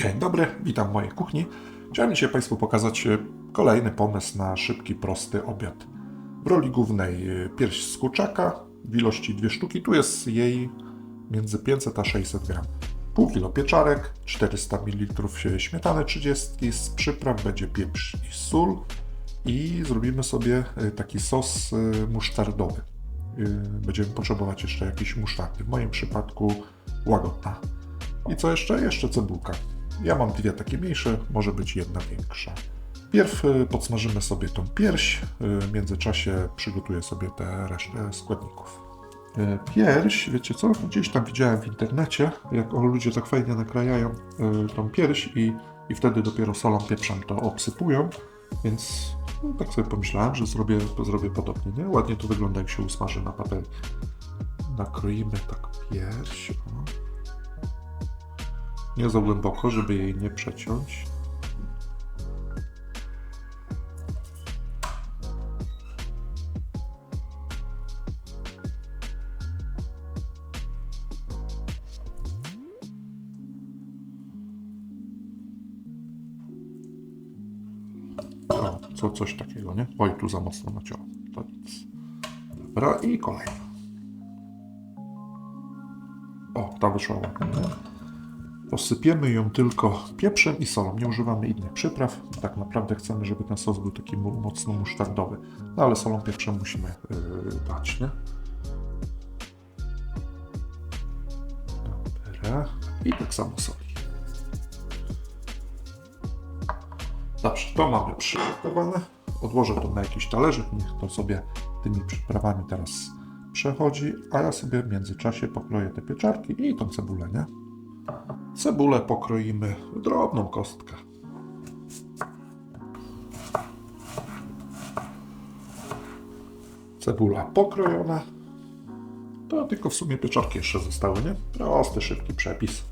Dzień dobry, witam w mojej kuchni. Chciałem dzisiaj Państwu pokazać e, kolejny pomysł na szybki, prosty obiad. W roli głównej e, pierś z kurczaka w ilości dwie sztuki. Tu jest jej między 500 a 600 gram. Pół kilo pieczarek, 400 ml śmietany 30 z przypraw będzie pieprz i sól i zrobimy sobie e, taki sos e, musztardowy. E, Będziemy potrzebować jeszcze jakiejś musztardy. W moim przypadku łagodna. I co jeszcze? Jeszcze cebulka. Ja mam dwie takie mniejsze, może być jedna większa. Pierw y, podsmażymy sobie tą pierś, y, w międzyczasie przygotuję sobie tę resztę składników. Y, Pierś, wiecie co, gdzieś tam widziałem w internecie, jak ludzie tak fajnie nakrajają tą pierś i, i wtedy dopiero solą, pieprzem to obsypują, więc no, tak sobie pomyślałem, że zrobię, zrobię podobnie, nie? Ładnie to wygląda, jak się usmaży na patelni. Nakroimy tak pierś, o. Nie za głęboko, żeby jej nie przeciąć. O, co, coś takiego, nie? Oj, tu za mocno naciąłem. To nic. Dobra, i kolejna. O, ta wyszła ładnie. Posypiemy ją tylko pieprzem i solą. Nie używamy innych przypraw. Tak naprawdę chcemy, żeby ten sos był taki mocno musztardowy. No ale solą, pieprzem musimy yy, dać, nie? Dobra. I tak samo soli. Dobrze, to mamy przygotowane. Odłożę to na jakiś talerzyk. Niech to sobie tymi przyprawami teraz przechodzi. A ja sobie w międzyczasie pokroję te pieczarki i tą cebulę, nie? Cebulę pokroimy w drobną kostkę. Cebula pokrojona. To tylko w sumie pieczarki jeszcze zostały, nie? Prosty, szybki przepis.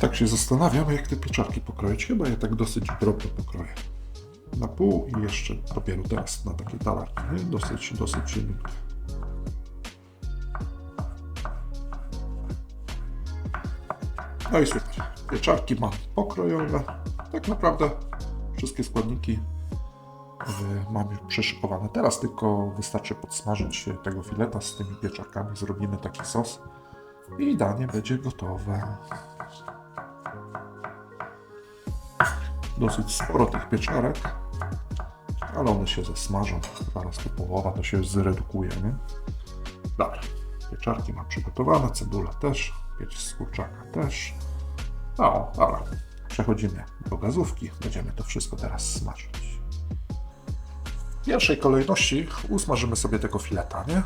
Tak się zastanawiam, jak te pieczarki pokroić. Chyba je tak dosyć drobno pokroję. Na pół i jeszcze dopiero teraz na takie talarki? Dosyć, dosyć cieniutkie. No i super. Pieczarki mam pokrojone. Tak naprawdę wszystkie składniki y, mam już przeszykowane. Teraz tylko wystarczy podsmażyć tego fileta z tymi pieczarkami. Zrobimy taki sos i danie będzie gotowe. Dosyć sporo tych pieczarek, ale one się zasmażą. Zaraz tu połowa to się zredukuje, nie? Dobra. Pieczarki mam przygotowane, cebula też, z kurczaka też. No, dobra. Przechodzimy do gazówki. Będziemy to wszystko teraz smażyć. W pierwszej kolejności usmażymy sobie tego fileta, nie?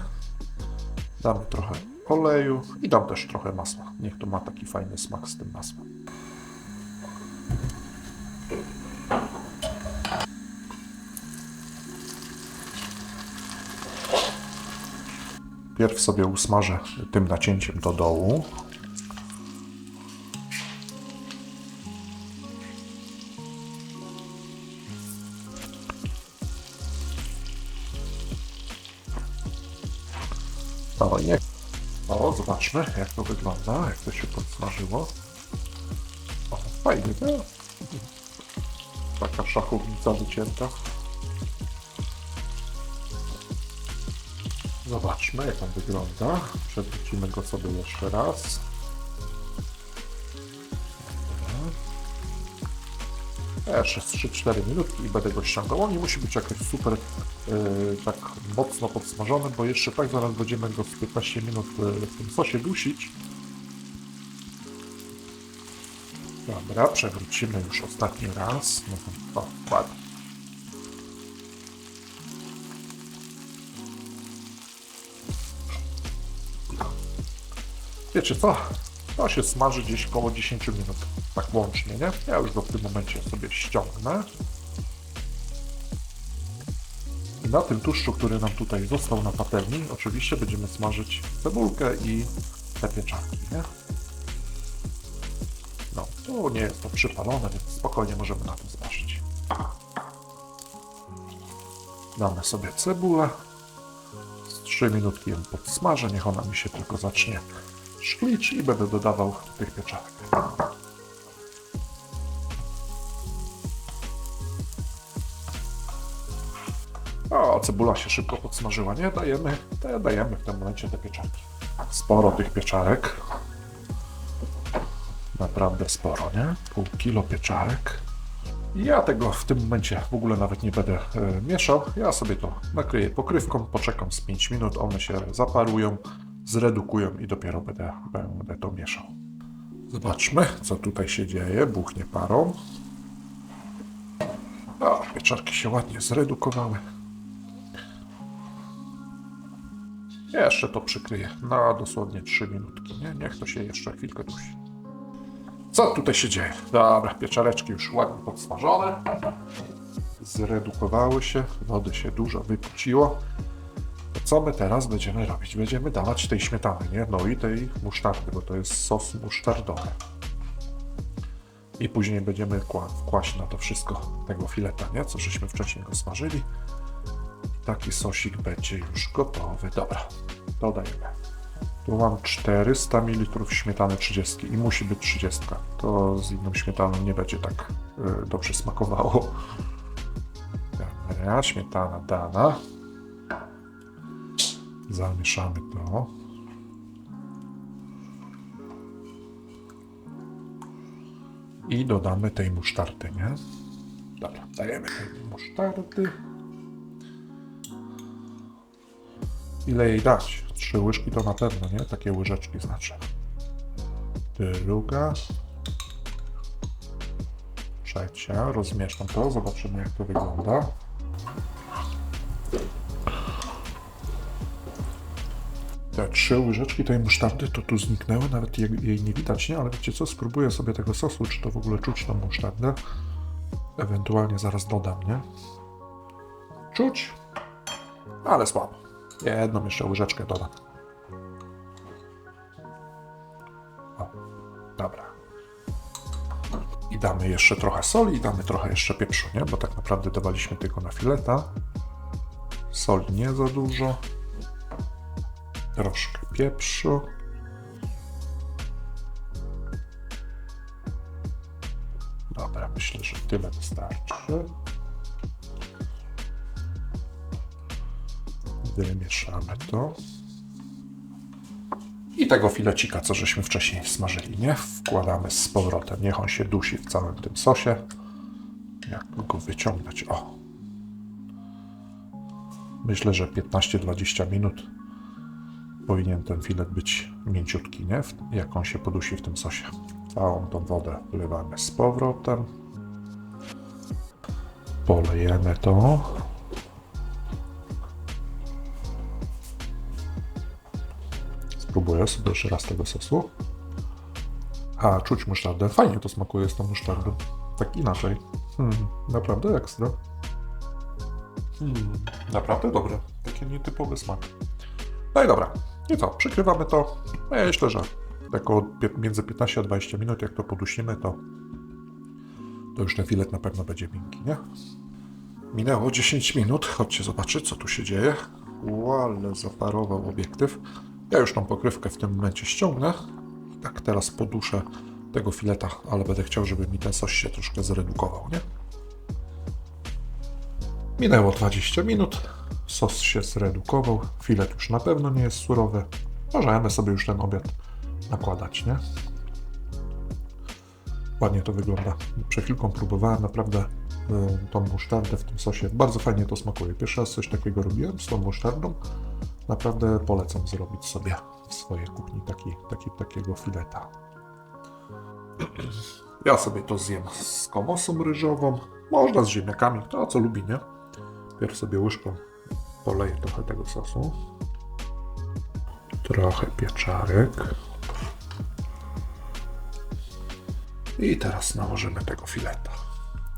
Damy trochę oleju i dam też trochę masła. Niech to ma taki fajny smak z tym masłem. Pierw sobie usmażę tym nacięciem do dołu. O, nie. O, zobaczmy, jak to wygląda, jak to się podsmażyło. O, fajnie, no. Taka szachownica wycięta. Zobaczmy, jak on wygląda. Przewrócimy go sobie jeszcze raz. Jeszcze z 3-4 minutki i będę go ściągał. On nie musi być jakoś super tak mocno podsmażony, bo jeszcze tak zaraz będziemy go z 15 minut yy, w tym sosie dusić. Dobra, przewrócimy już ostatni raz. No to ładnie. Wiecie co? To się smaży gdzieś około 10 minut. Tak łącznie, nie? Ja już go w tym momencie sobie ściągnę. I na tym tłuszczu, który nam tutaj został na patelni, oczywiście będziemy smażyć cebulkę i te pieczarki, nie? No, tu nie jest to przypalone, więc spokojnie możemy na tym smażyć. Damy sobie cebulę. Z 3 minutki ją podsmażę, niech ona mi się tylko zacznie szklić i będę dodawał tych pieczarek. Cebula się szybko podsmażyła, nie? Dajemy, da- dajemy w tym momencie te pieczarki. Sporo tych pieczarek. Naprawdę sporo, nie? Pół kilo pieczarek. Ja tego w tym momencie w ogóle nawet nie będę e, mieszał. Ja sobie to nakryję pokrywką, poczekam z 5 minut, one się zaparują, zredukują i dopiero będę, będę to mieszał. Zobaczmy, co tutaj się dzieje. Buchnie parą. O, pieczarki się ładnie zredukowały. Jeszcze to przykryję na dosłownie 3 minutki. Nie? Niech to się jeszcze chwilkę dusi. Co tutaj się dzieje? Dobra, pieczareczki już ładnie podsmażone. Zredukowały się, wody się dużo wypuciło. To co my teraz będziemy robić? Będziemy dawać tej śmietany, nie? No i tej musztardy, bo to jest sos musztardowy. I później będziemy kła- wkłaść na to wszystko tego fileta, nie? Co żeśmy wcześniej go smażyli. Taki sosik będzie już gotowy. Dobra, dodajemy. Tu mam 400 ml śmietany 30 i musi być 30. To z inną śmietaną nie będzie tak y, dobrze smakowało. Dobra, śmietana dana. Zamieszamy to. I dodamy tej musztardy, nie? Dobra, dajemy tej musztardy. Ile jej dać? Trzy łyżki to na pewno, nie? Takie łyżeczki znaczy. Druga. Trzecia. Rozmieszam to, zobaczymy jak to wygląda. Te trzy łyżeczki tej musztardy to tu zniknęły, nawet jej, jej nie widać, nie? Ale wiecie co, spróbuję sobie tego sosu, czy to w ogóle czuć tą musztardę. Ewentualnie zaraz dodam, nie? Czuć, ale słabo. Jedną jeszcze łyżeczkę dodam. O, dobra. I damy jeszcze trochę soli i damy trochę jeszcze pieprzu, nie? Bo tak naprawdę dawaliśmy tylko na fileta. Soli nie za dużo. Troszkę pieprzu. Dobra, myślę, że tyle wystarczy. To. I tego filecika, co żeśmy wcześniej smażyli, nie? Wkładamy z powrotem. Niech on się dusi w całym tym sosie. Jak go wyciągnąć? O! Myślę, że 15-20 minut powinien ten filet być mięciutki, nie? Jak on się podusi w tym sosie. Całą tą wodę wlewamy z powrotem. Polejemy to. Spróbuję sobie jeszcze raz tego sosu. A, czuć musztardę. Fajnie to smakuje z tą musztardą. Tak inaczej. Hmm, naprawdę ekstra. Hmm, naprawdę dobre. Taki nietypowy smak. No i dobra. I co? Przykrywamy to. Ja myślę, że pie- między 15 a 20 minut, jak to poduśnimy, to, to już ten filet na pewno będzie miękki, nie? Minęło 10 minut. Chodźcie zobaczyć, co tu się dzieje. Ło, ale zaparował obiektyw. Ja już tą pokrywkę w tym momencie ściągnę. I tak teraz poduszę tego fileta, ale będę chciał, żeby mi ten sos się troszkę zredukował, nie? Minęło 20 minut. Sos się zredukował. Filet już na pewno nie jest surowy. Możemy sobie już ten obiad nakładać, nie? Ładnie to wygląda. Przed chwilką próbowałem naprawdę y, tą musztardę w tym sosie. Bardzo fajnie to smakuje. Pierwszy raz coś takiego robiłem z tą musztardą. Naprawdę polecam zrobić sobie w swojej kuchni taki, taki, takiego fileta. Ja sobie to zjem z komosą ryżową. Można z ziemniakami, to co lubi, nie? Pierw sobie łyżką poleję trochę tego sosu. Trochę pieczarek. I teraz nałożymy tego fileta.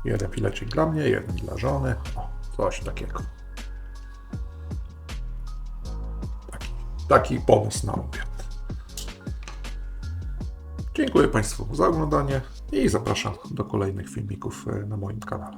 Jeden filecik dla mnie, jeden dla żony. O, coś takiego. Taki, pomysł na obiad. Dziękuję Państwu za oglądanie i zapraszam do kolejnych filmików e, na moim kanale.